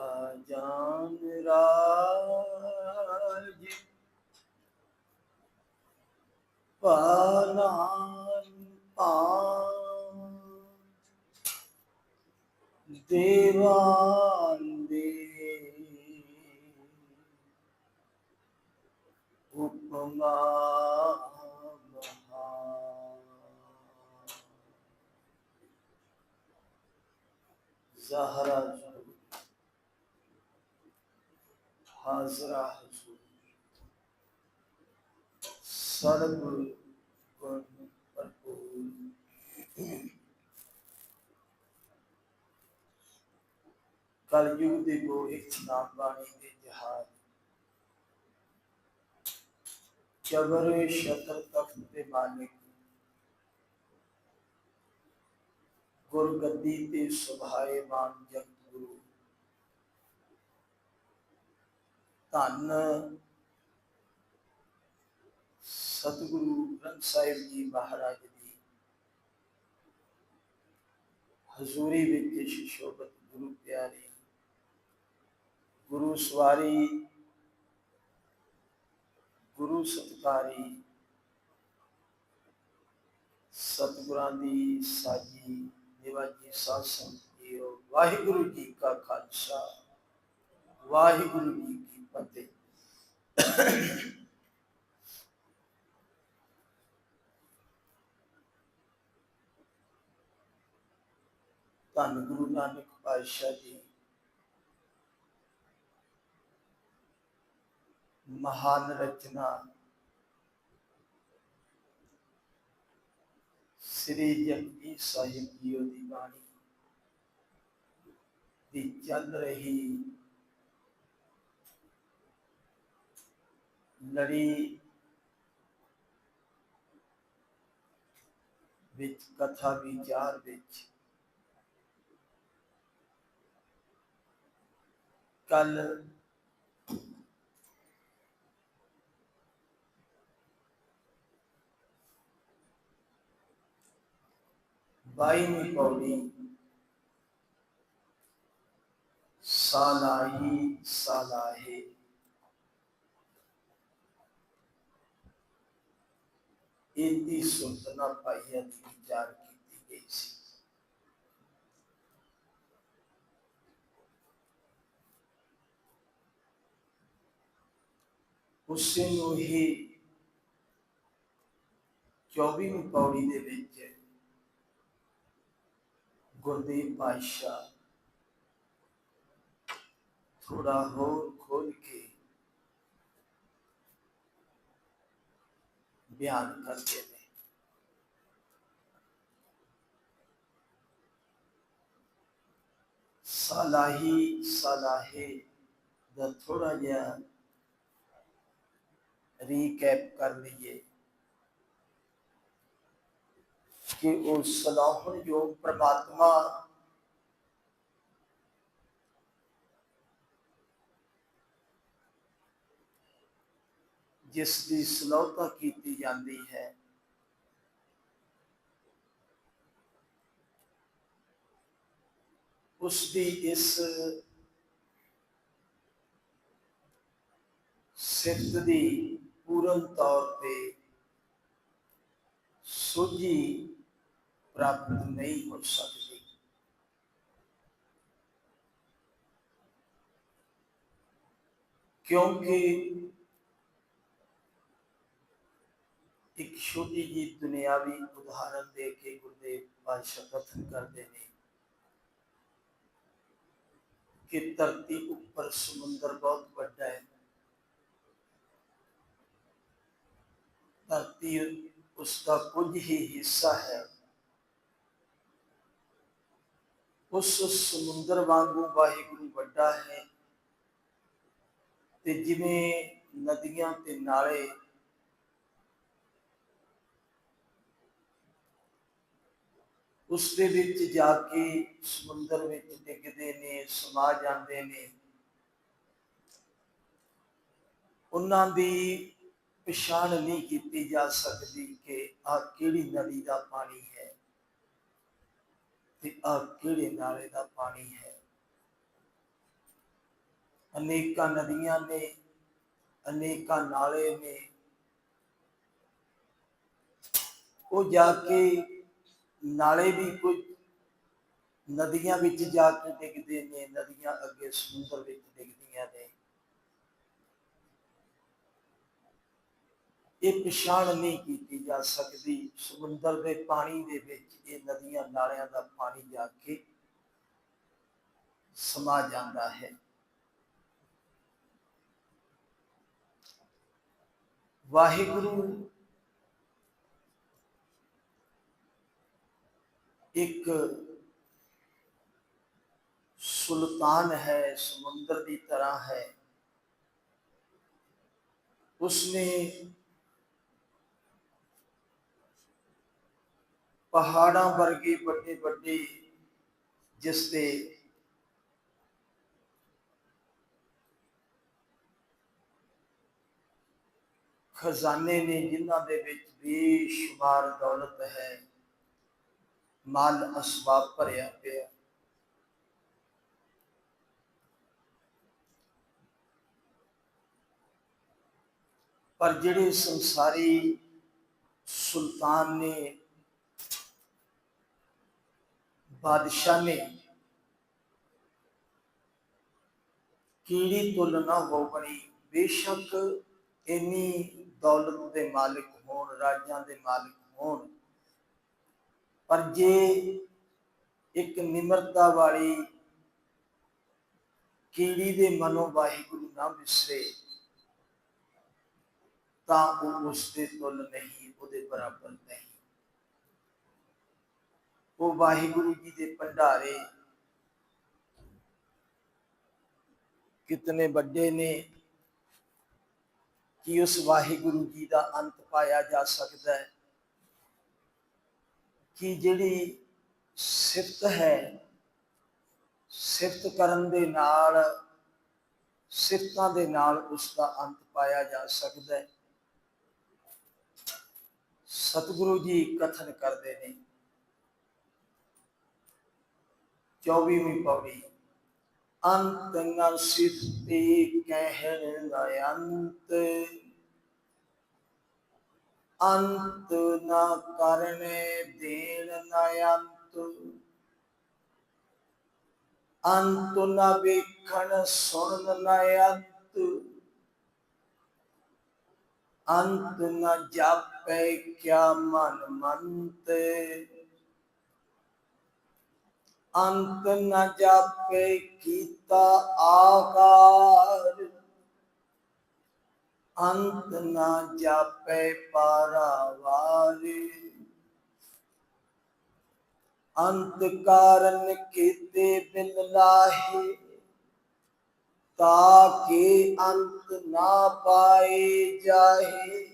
ਰਾਜਾਨ ਰਾਜ। ਪਾਲਾਨ ਪਾਨ ਦੇਵਾਨ ਦੇ ਉਪਮਾ ਜ਼ਹਰਾ ਜ਼ਹੂਰ ਹਾਜ਼ਰਾ ਹਜ਼ੂਰ ਸਰਬ ਗੁਣ ਭਰਪੂਰ ਕਲਯੁਗ ਦੇ ਗੋਹਿਤ ਨਾਮ ਬਾਣੀ ਦੇ ਜਹਾਜ਼ ਚਬਰ ਸ਼ਤਰ ਤਖਤ ਦੇ ਮਾਲਿਕ ਗੁਰ ਗੱਦੀ ਤੇ ਸੁਭਾਏ ਮਾਨ ਜਗਤ ਗੁਰੂ ਧੰਨ ਸਤਿਗੁਰੂ ਗ੍ਰੰਥ ਸਾਹਿਬ ਜੀ ਮਹਾਰਾਜ ਦੀ। ਹਜ਼ੂਰੀ ਵਿੱਚ ਸ਼ਿਸ਼ੋਭਤ ਗੁਰੂ ਪਿਆਰੀ, ਗੁਰੂ ਸਵਾਰੀ, ਗੁਰੂ ਸਤਕਾਰੀ, ਸਤਿਗੁਰਾਂ ਦੀ ਸਾਜੀ ਨਿਵਾਜੀ ਸਾਧ ਸੰਗਤ ਜੀਓ। ਵਾਹਿਗੁਰੂ ਜੀ ਕਾ ਖਾਲਸਾ, ਵਾਹਿਗੁਰੂ ਜੀ ਧੰਨ ਗੁਰੂ ਨਾਨਕ ਪਾਤਸ਼ਾਹ ਜੀ। ਮਹਾਨ ਰਚਨਾ। ਸ੍ਰੀ ਜਪਜੀ ਸਾਹਿਬ ਜੀ ਦੀ ਬਾਣੀ। ਦੀ ਚੱਲ ਰਹੀ ਲੜੀ ਵਿੱਚ ਕਥਾ ਵਿਚਾਰ ਵਿੱਚ ਕੱਲ ਬਾਈਵੀਂ ਪੌੜੀ ਸਾਲਾਹੀ ਸਾਲਾਹੇ ਇਹਦੀ ਸੁਲਤਨਾ ਪਾਈਆ ਦੀ ਵਿਚਾਰ ਕੀਤੀ ਗਈ ਸੀ। ਉਸੇ ਨੂੰ ਹੀ 24ਵੀਂ ਪੌੜੀ ਦੇ ਵਿੱਚ ਗੁਰਦੇਵ ਪਾਤਸ਼ਾਹ ਥੋੜਾ ਹੋਰ ਖੋਲ ਕੇ ਬਿਆਨ ਕਰਦੇ ਨੇ ਸਲਾਹੀ ਸਲਾਹੇ ਦਾ ਥੋੜਾ ਜਿਹਾ ਰੀਕੈਪ ਕਰ ਲਈਏ ਕਿ ਉਹ ਸਲਾਹਣ ਜੋ ਪ੍ਰਮਾਤਮਾ ਜਿਸ ਦੀ ਸਲਾਹਤਾ ਕੀਤੀ ਜਾਂਦੀ ਹੈ। ਉਸ ਦੀ ਇਸ ਸਿੱਧ ਦੀ ਪੂਰਨ ਤੌਰ ਤੇ ਸੋਝੀ ਪ੍ਰਾਪਤ ਨਹੀਂ ਹੋ ਸਕਦੀ। ਕਿਉਂਕਿ ਇੱਕ ਛੋਟੀ ਜੀ ਦੁਨਿਆਵੀ ਉਦਾਹਰਨ ਦੇ ਕੇ ਗੁਰਦੇਵ ਪਾਤਸ਼ਾਹ ਕਥਨ ਕਰਦੇ ਨੇ ਕਿ ਧਰਤੀ ਉੱਪਰ ਸਮੁੰਦਰ ਬਹੁਤ ਵੱਡਾ ਹੈ ਧਰਤੀ ਉਸ ਦਾ ਕੁਝ ਹੀ ਹਿੱਸਾ ਹੈ ਉਸ ਸਮੁੰਦਰ ਵਾਂਗੂ ਵਾਹਿਗੁਰੂ ਵੱਡਾ ਹੈ ਤੇ ਜਿਵੇਂ ਨਦੀਆਂ ਤੇ ਨਾਲੇ ਉਸ ਦੇ ਵਿੱਚ ਜਾ ਕੇ ਸਮੁੰਦਰ ਵਿੱਚ ਡਿੱਗਦੇ ਨੇ, ਸਮਾ ਜਾਂਦੇ ਨੇ। ਉਹਨਾਂ ਦੀ ਪਛਾਣ ਨਹੀਂ ਕੀਤੀ ਜਾ ਸਕਦੀ ਕਿ ਆ ਕਿਹੜੀ ਨਦੀ ਦਾ ਪਾਣੀ ਹੈ ਤੇ ਆ ਕਿਹੜੇ ਨਾਲੇ ਦਾ ਪਾਣੀ ਹੈ। ਅਨੇਕਾਂ ਨਦੀਆਂ ਨੇ, ਅਨੇਕਾਂ ਨਾਲੇ ਨੇ। ਉਹ ਜਾ ਕੇ ਨਾਲੇ ਵੀ ਕੁਝ ਨਦੀਆਂ ਵਿੱਚ ਜਾ ਕੇ ਡਿੱਗਦੇ ਨੇ, ਨਦੀਆਂ ਅੱਗੇ ਸਮੁੰਦਰ ਵਿੱਚ ਡਿੱਗਦੀਆਂ ਨੇ। ਇਹ ਪਛਾਣ ਨਹੀਂ ਕੀਤੀ ਜਾ ਸਕਦੀ। ਸਮੁੰਦਰ ਦੇ ਪਾਣੀ ਦੇ ਵਿੱਚ ਇਹ ਨਦੀਆਂ ਨਾਲਿਆਂ ਦਾ ਪਾਣੀ ਜਾ ਕੇ ਸਮਾ ਜਾਂਦਾ ਹੈ। ਵਾਹਿਗੁਰੂ ਇੱਕ ਸੁਲਤਾਨ ਹੈ, ਸਮੁੰਦਰ ਦੀ ਤਰ੍ਹਾਂ ਹੈ। ਉਸਨੇ ਪਹਾੜਾਂ ਵਰਗੇ ਵੱਡੇ ਵੱਡੇ ਜਿਸ ਤੇ ਖਜ਼ਾਨੇ ਨੇ, ਜਿਨ੍ਹਾਂ ਦੇ ਵਿੱਚ ਬੇਸ਼ੁਮਾਰ ਦੌਲਤ ਹੈ। ਮਾਲ ਅਸਬਾਬ ਭਰਿਆ ਪਿਆ। ਪਰ ਜਿਹੜੇ ਸੰਸਾਰੀ ਸੁਲਤਾਨ ਨੇ, ਬਾਦਸ਼ਾਹ ਨੇ, ਕੀੜੀ ਤੁਲਨਾ ਹੋ ਬਣੀ। ਬੇਸ਼ੱਕ ਇੰਨੀ ਦੌਲਤ ਦੇ ਮਾਲਕ ਹੋਣ, ਰਾਜਾਂ ਦੇ ਮਾਲਕ ਹੋਣ ਪਰ ਜੇ ਇੱਕ ਨਿਮਰਤਾ ਵਾਲੀ ਕੀੜੀ ਦੇ ਮਨੋਂ ਵਾਹਿਗੁਰੂ ਨਾ ਵਿਸਰੇ ਤਾਂ ਉਹ ਉਸ ਦੇ ਤੁਲ ਨਹੀਂ, ਉਹਦੇ ਬਰਾਬਰ ਨਹੀਂ। ਉਹ ਵਾਹਿਗੁਰੂ ਜੀ ਦੇ ਭੰਡਾਰੇ ਕਿਤਨੇ ਵੱਡੇ ਨੇ ਕਿ ਉਸ ਵਾਹਿਗੁਰੂ ਜੀ ਦਾ ਅੰਤ ਪਾਇਆ ਜਾ ਸਕਦਾ ਹੈ। ਕਿ ਜਿਹੜੀ ਸਿਫਤ ਹੈ, ਸਿਫਤ ਕਰਨ ਦੇ ਨਾਲ, ਸਿਫਤਾਂ ਦੇ ਨਾਲ ਉਸ ਦਾ ਅੰਤ ਪਾਇਆ ਜਾ ਸਕਦਾ ਹੈ। ਸਤਿਗੁਰੂ ਜੀ ਕਥਨ ਕਰਦੇ ਨੇ। 24ਵੀਂ ਪੌੜੀ, ਅੰਤ ਨ ਸਿਫਤੀ ਕਹਿਣ ਦਾ ਅੰਤ। ਅੰਤ ਨਾ ਕਰਨੇ, ਦੇਣ ਨਾ ਅੰਤ। ਅੰਤ ਨ ਵੇਖਣ, ਸੁਣਨ ਨ ਅੰਤ। ਅੰਤ ਨ ਜਾਪੇ ਕਿਆ ਮਨ ਮੰਤ। ਅੰਤ ਨਾ ਜਾਪੇ ਕੀਤਾ ਆਕਾਰ। ਅੰਤ ਨ ਜਾਪੇ ਪਾਰਾਵਾਰ ਅੰਤ ਕਾਰਨ ਕੀਤੇ ਬਿਨ ਲਾਹੇ ਤਾਕੇ ਅੰਤ ਨਾ ਪਾਏ ਜਾਏ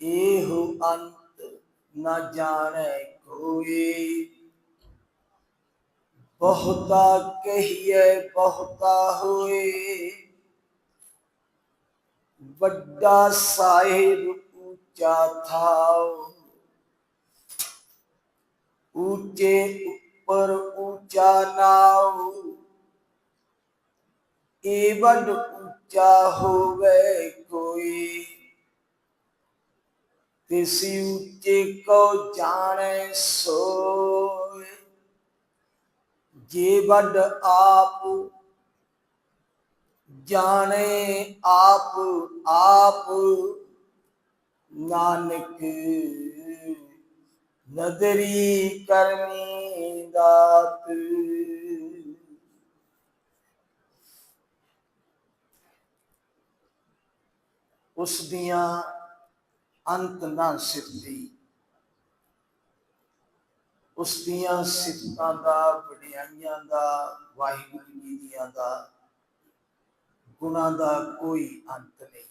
ਇਹੋ ਅੰਤ ਨਾ ਜਾਣੈ ਕੋਈ ਬਹੁਤਾ ਕਹੀਏ ਬਹੁਤਾ ਹੋਏ ਵੱਡਾ ਸਾਹਿਬ ਉੱਚਾ ਥਾਉ। ਉੱਚੇ ਉੱਪਰ ਉੱਚਾ ਨਾਉ। ਏ ਉੱਚਾ ਹੋਵੇ ਕੋਈ। ਤਿਸੀ ਉੱਚੇ ਕੋ ਜਾਣੈ ਸੋਏ। ਜੇ ਵੱਡ ਆਪ ਜਾਣੇ ਆਪ ਆਪ ਨਾਨਕ ਨਦਰੀ ਕਰਨੀ ਦਾਤ। ਉਸ ਦੀਆਂ ਅੰਤ ਨਾ ਸਿਰਦੀ ਉਸ ਦੀਆਂ ਸਿਫਤਾਂ ਦਾ, ਵਡਿਆਈਆਂ ਦਾ, ਵਾਹਿਗੁਰੂ ਜੀ ਦੀਆਂ ਦਾ ਗੁਣਾਂ ਦਾ ਕੋਈ ਅੰਤ ਨਹੀਂ।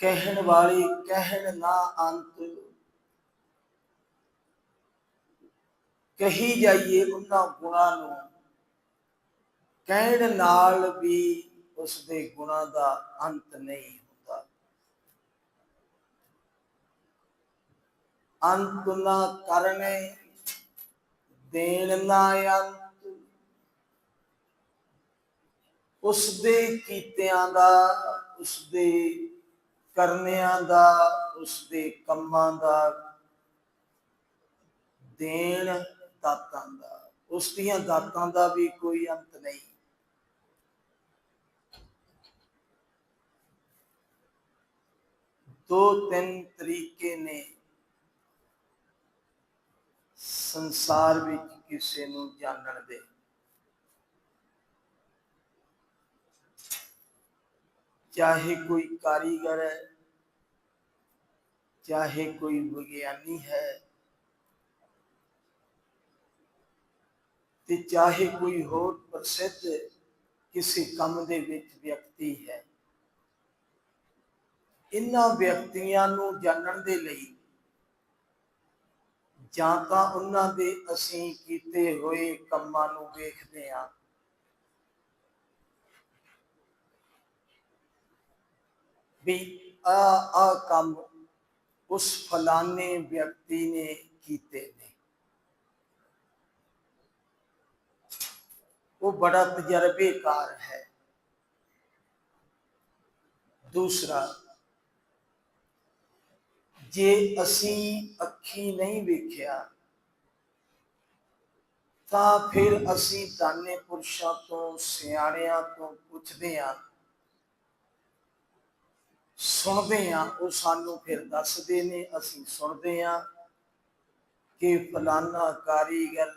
ਕਹਿਣ ਵਾਲੇ ਕਹਿਣ ਨਾ ਅੰਤ। ਕਹੀ ਜਾਈਏ ਉਹਨਾਂ ਗੁਣਾਂ ਨੂੰ, ਕਹਿਣ ਨਾਲ ਵੀ ਉਸ ਦੇ ਗੁਣਾਂ ਦਾ ਅੰਤ ਨਹੀਂ ਹੁੰਦਾ। ਅੰਤ ਨਾ ਕਰਨੇ, ਦੇਣ ਨਾ ਅੰਤ ਉਸ ਦੇ ਕੀਤਿਆਂ ਦਾ ਉਸ ਦੇ ਕਰਨਿਆਂ ਦਾ ਉਸ ਦੇ ਕੰਮਾਂ ਦਾ, ਦੇਣ ਦਾਤਾਂ ਦਾ, ਉਸ ਦੀਆਂ ਦਾਤਾਂ ਦਾ ਵੀ ਕੋਈ ਅੰਤ ਨਹੀਂ। ਦੋ ਤਿੰਨ ਤਰੀਕੇ ਨੇ ਸੰਸਾਰ ਵਿੱਚ ਕਿਸੇ ਨੂੰ ਜਾਣਨ ਦੇ। ਚਾਹੇ ਕੋਈ ਕਾਰੀਗਰ ਹੈ, ਚਾਹੇ ਕੋਈ ਵਿਗਿਆਨੀ ਹੈ ਤੇ ਚਾਹੇ ਕੋਈ ਹੋਰ ਪ੍ਰਸਿੱਧ ਕਿਸੇ ਕੰਮ ਦੇ ਵਿੱਚ ਵਿਅਕਤੀ ਹੈ। ਇਹਨਾਂ ਵਿਅਕਤੀਆਂ ਨੂੰ ਜਾਣਨ ਦੇ ਲਈ ਜਾਂ ਤਾਂ ਉਹਨਾਂ ਦੇ ਅਸੀਂ ਕੀਤੇ ਹੋਏ ਕੰਮਾਂ ਨੂੰ ਵੇਖਦੇ ਹਾਂ। ਵੀ ਆ ਆ ਕੰਮ ਉਸ ਫਲਾਣੇ ਵਿਅਕਤੀ ਨੇ ਕੀਤੇ ਨੇ ਉਹ ਬੜਾ ਤਜਰਬੇਕਾਰ ਹੈ ਦੂਸਰਾ ਜੇ ਅਸੀਂ ਅੱਖੀ ਨਹੀਂ ਵੇਖਿਆ ਤਾਂ ਫਿਰ ਅਸੀਂ ਦਾਨੇ ਪੁਰਸ਼ਾਂ ਤੋਂ ਸਿਆਣਿਆਂ ਤੋਂ ਪੁੱਛਦੇ ਹਾਂ ਸੁਣਦੇ ਹਾਂ, ਉਹ ਸਾਨੂੰ ਫਿਰ ਦੱਸਦੇ ਨੇ, ਅਸੀਂ ਸੁਣਦੇ ਹਾਂ ਕਿ ਫਲਾਨਾ ਕਾਰੀਗਰ,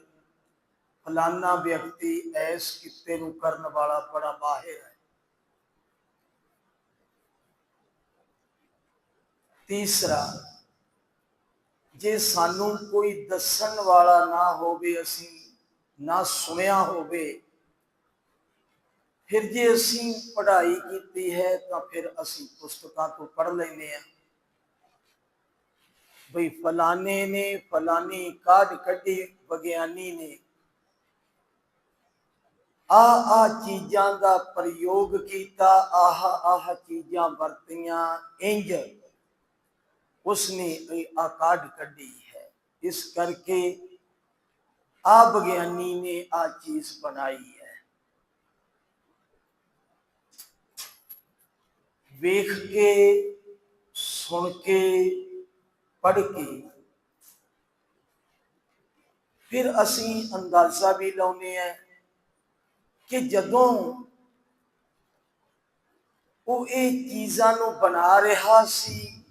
ਫਲਾਨਾ ਵਿਅਕਤੀ ਐਸ ਕਿੱਤੇ ਨੂੰ ਕਰਨ ਵਾਲਾ ਬੜਾ ਮਾਹਿਰ ਹੈ। ਤੀਸਰਾ, ਜੇ ਸਾਨੂੰ ਕੋਈ ਦੱਸਣ ਵਾਲਾ ਨਾ ਹੋਵੇ, ਅਸੀਂ ਨਾ ਸੁਣਿਆ ਹੋਵੇ ਫਿਰ ਜੇ ਅਸੀਂ ਪੜ੍ਹਾਈ ਕੀਤੀ ਹੈ ਤਾਂ ਫਿਰ ਅਸੀਂ ਪੁਸਤਕਾਂ ਤੋਂ ਪੜ੍ਹ ਲੈਂਦੇ ਆ ਬਈ ਫਲਾਣੇ ਨੇ ਫਲਾਨੀ ਕਾਢ ਕੱਢੀ, ਵਿਗਿਆਨੀ ਨੇ। ਆ ਆ ਚੀਜ਼ਾਂ ਦਾ ਪ੍ਰਯੋਗ ਕੀਤਾ, ਆਹ ਆਹ ਚੀਜ਼ਾਂ ਵਰਤੀਆਂ, ਇੰਜ ਉਸਨੇ ਇਹ ਆ ਕਾਢ ਕੱਢੀ ਹੈ। ਇਸ ਕਰਕੇ ਆ ਵਿਗਿਆਨੀ ਨੇ ਆ ਚੀਜ਼ ਬਣਾਈ ਹੈ ਵੇਖ ਕੇ, ਸੁਣ ਕੇ ਪੜ ਕੇ। ਫਿਰ ਅਸੀਂ ਅੰਦਾਜ਼ਾ ਵੀ ਲਾਉਨੇ ਆ ਕਿ ਜਦੋਂ ਉਹ ਇਹ ਚੀਜ਼ਾਂ ਨੂੰ ਬਣਾ ਰਿਹਾ ਸੀ,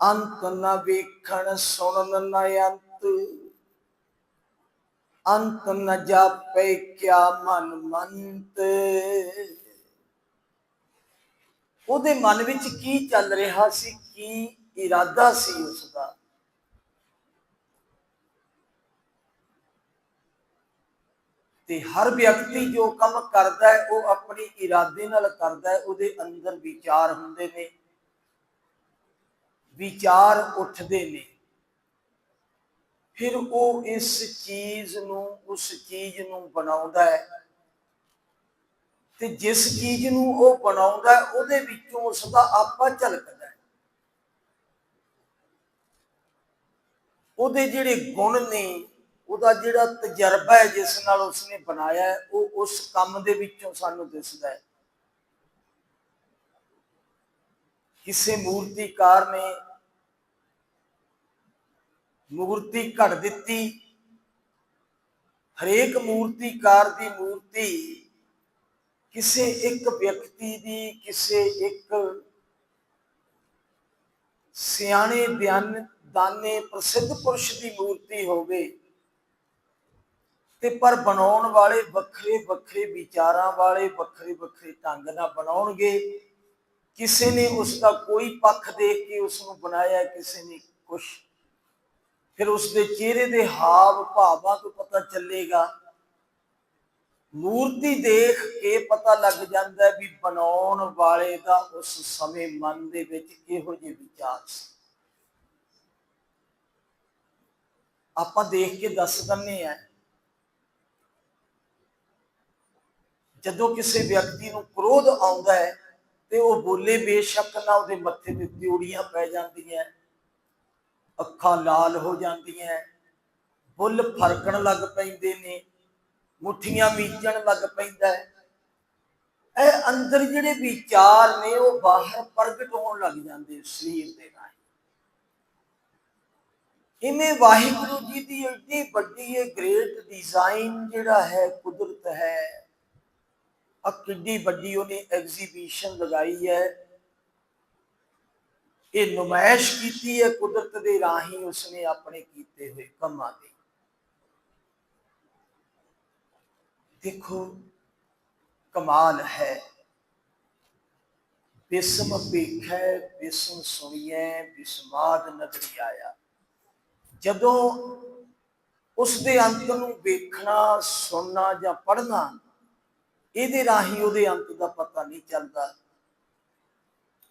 ਅੰਤ ਨਾ ਵੇਖਣ, ਸੁਣਨ ਨਾ ਅੰਤ ਅੰਤ ਨ ਜਾਪੇ ਕਿਆ ਮਨ ਮੰਤ। ਉਹਦੇ ਮਨ ਵਿੱਚ ਕੀ ਚੱਲ ਰਿਹਾ ਸੀ, ਕੀ ਇਰਾਦਾ ਸੀ ਉਸ ਦਾ ਤੇ ਹਰ ਵਿਅਕਤੀ ਜੋ ਕੰਮ ਕਰਦਾ ਹੈ, ਉਹ ਆਪਣੀ ਇਰਾਦੇ ਨਾਲ ਕਰਦਾ ਹੈ, ਉਹਦੇ ਅੰਦਰ ਵਿਚਾਰ ਹੁੰਦੇ ਨੇ। ਵਿਚਾਰ ਉੱਠਦੇ ਨੇ। ਫਿਰ ਉਹ ਇਸ ਚੀਜ਼ ਨੂੰ, ਉਸ ਚੀਜ਼ ਨੂੰ ਬਣਾਉਂਦਾ ਹੈ। ਤੇ ਜਿਸ ਚੀਜ਼ ਨੂੰ ਉਹ ਬਣਾਉਂਦਾ ਉਹਦੇ ਵਿੱਚੋਂ ਉਸ ਦਾ ਆਪਾ ਝਲਕਦਾ ਹੈ। ਉਹਦੇ ਜਿਹੜੇ ਗੁਣ ਨੇ, ਉਹਦਾ ਜਿਹੜਾ ਤਜਰਬਾ ਹੈ, ਜਿਸ ਨਾਲ ਉਸਨੇ ਬਣਾਇਆ ਹੈ, ਉਹ ਉਸ ਕੰਮ ਦੇ ਵਿੱਚੋਂ ਸਾਨੂੰ ਦਿਸਦਾ ਹੈ। ਕਿਸੇ ਮੂਰਤੀਕਾਰ ਨੇ ਮੂਰਤੀ ਘੜ ਦਿੱਤੀ। ਹਰੇਕ ਮੂਰਤੀਕਾਰ ਦੀ ਮੂਰਤੀ ਕਿਸੇ ਇੱਕ ਵਿਅਕਤੀ ਦੀ, ਕਿਸੇ ਇੱਕ ਸਿਆਣੇ ਬਿਆਨ, ਦਾਨੇ ਪ੍ਰਸਿੱਧ ਪੁਰਸ਼ ਦੀ ਮੂਰਤੀ ਹੋਵੇ, ਤੇ ਪਰ ਬਣਾਉਣ ਵਾਲੇ ਵੱਖਰੇ ਵੱਖਰੇ ਵਿਚਾਰਾਂ ਵਾਲੇ ਵੱਖਰੇ ਵੱਖਰੇ ਢੰਗ ਨਾਲ ਬਣਾਉਣਗੇ। ਕਿਸੇ ਨੇ ਉਸ ਦਾ ਕੋਈ ਪੱਖ ਦੇਖ ਕੇ ਉਸ ਨੂੰ ਬਣਾਇਆ, ਕਿਸੇ ਨੇ ਕੁਛ ਫਿਰ ਉਸ ਦੇ ਚਿਹਰੇ ਦੇ ਹਾਵ ਭਾਵਾਂ ਤੋਂ ਪਤਾ ਚੱਲੇਗਾ। ਮੂਰਤੀ ਦੇਖ ਕੇ ਪਤਾ ਲੱਗ ਜਾਂਦਾ ਵੀ ਬਣਾਉਣ ਵਾਲੇ ਦਾ ਉਸ ਸਮੇਂ ਮਨ ਦੇ ਵਿੱਚ ਕਿਹੋ ਜਿਹੇ ਵਿਚਾਰ ਸੀ। ਆਪਾਂ ਦੇਖ ਕੇ ਦੱਸ ਦਿੰਨੇ ਆ ਜਦੋਂ ਕਿਸੇ ਵਿਅਕਤੀ ਨੂੰ ਕ੍ਰੋਧ ਆਉਂਦਾ ਹੈ ਤੇ ਉਹ ਬੋਲੇ ਬੇਸ਼ੱਕ ਨਾ ਉਹਦੇ ਮੱਥੇ ਤੇ ਤਿਉੜੀਆਂ ਪੈ ਜਾਂਦੀਆਂ। ਅੱਖਾਂ ਲਾਲ ਹੋ ਜਾਂਦੀਆਂ ਬੁੱਲ ਫਰਕਣ ਲੱਗ ਪੈਂਦੇ ਨੇ, ਮੁੱਠੀਆਂ ਮੀਚਣ ਲੱਗ ਪੈਂਦਾ ਹੈ ਇਹ ਅੰਦਰ ਜਿਹੜੇ ਵਿਚਾਰ ਨੇ, ਉਹ ਬਾਹਰ ਪ੍ਰਗਟ ਹੋਣ ਲੱਗ ਜਾਂਦੇ ਸਰੀਰ ਦੇ ਰਾਹੀਂ। ਇਵੇਂ ਵਾਹਿਗੁਰੂ ਜੀ ਦੀ ਏਡੀ ਵੱਡੀ ਇਹ ਗ੍ਰੇਟ ਡਿਜ਼ਾਈਨ ਜਿਹੜਾ ਹੈ, ਕੁਦਰਤ ਹੈ ਆ ਕਿੱਡੀ ਵੱਡੀ ਉਹਨੇ ਐਗਜ਼ੀਬਿਸ਼ਨ ਲਗਾਈ ਹੈ। ਇਹ ਨੁਮਾਇਸ਼ ਕੀਤੀ ਹੈ, ਕੁਦਰਤ ਦੇ ਰਾਹੀਂ ਉਸਨੇ ਆਪਣੇ ਕੀਤੇ ਹੋਏ ਕੰਮਾਂ ਦੀ। ਦੇਖੋ, ਕਮਾਲ ਹੈ। ਬਿਸਮ ਵੇਖੈ ਬਿਸਮ ਸੁਣੀਐ, ਬਿਸਮਾਦ ਨਗਰੀ ਆਇਆ ਜਦੋਂ ਉਸ ਦੇ ਅੰਤ ਨੂੰ ਵੇਖਣਾ, ਸੁਣਨਾ ਜਾਂ ਪੜ੍ਹਨਾ, ਇਹਦੇ ਰਾਹੀਂ ਉਹਦੇ ਅੰਤ ਦਾ ਪਤਾ ਨਹੀਂ ਚੱਲਦਾ।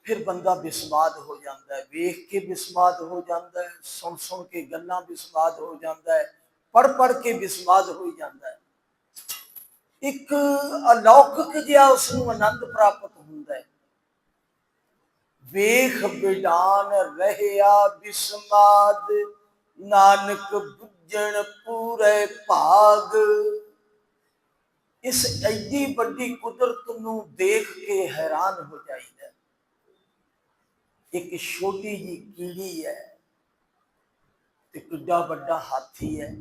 ਫਿਰ ਬੰਦਾ ਬਿਸਮਾਦ ਹੋ ਜਾਂਦਾ ਹੈ, ਵੇਖ ਕੇ ਬਿਸਮਾਦ ਹੋ ਜਾਂਦਾ ਹੈ, ਸੁਣ ਸੁਣ ਕੇ ਗੱਲਾਂ ਬਿਸਮਾਦ ਹੋ ਜਾਂਦਾ ਹੈ ਪੜ ਪੜ ਕੇ ਬਿਸਮਾਦ ਹੋ ਜਾਂਦਾ ਹੈ। ਇੱਕ ਅਲੌਕਿਕ ਜਿਹਾ ਉਸ ਨੂੰ ਆਨੰਦ ਪ੍ਰਾਪਤ ਹੁੰਦਾ ਹੈ। ਵੇਖ ਬਿਡਾਨ ਰਹਿਆ ਬਿਸਮਾਦ, ਨਾਨਕ ਬੁੱਝਣ ਪੂਰੇ ਭਾਗ। ਇਸ ਐਡੀ ਵੱਡੀ ਕੁਦਰਤ ਨੂੰ ਦੇਖ ਕੇ ਹੈਰਾਨ ਹੋ ਜਾਈਦਾ। ਇੱਕ ਛੋਟੀ ਜੀ ਕੀੜੀ ਹੈ ਤੇ ਕਿੱਡਾ ਵੱਡਾ ਹਾਥੀ ਹੈ।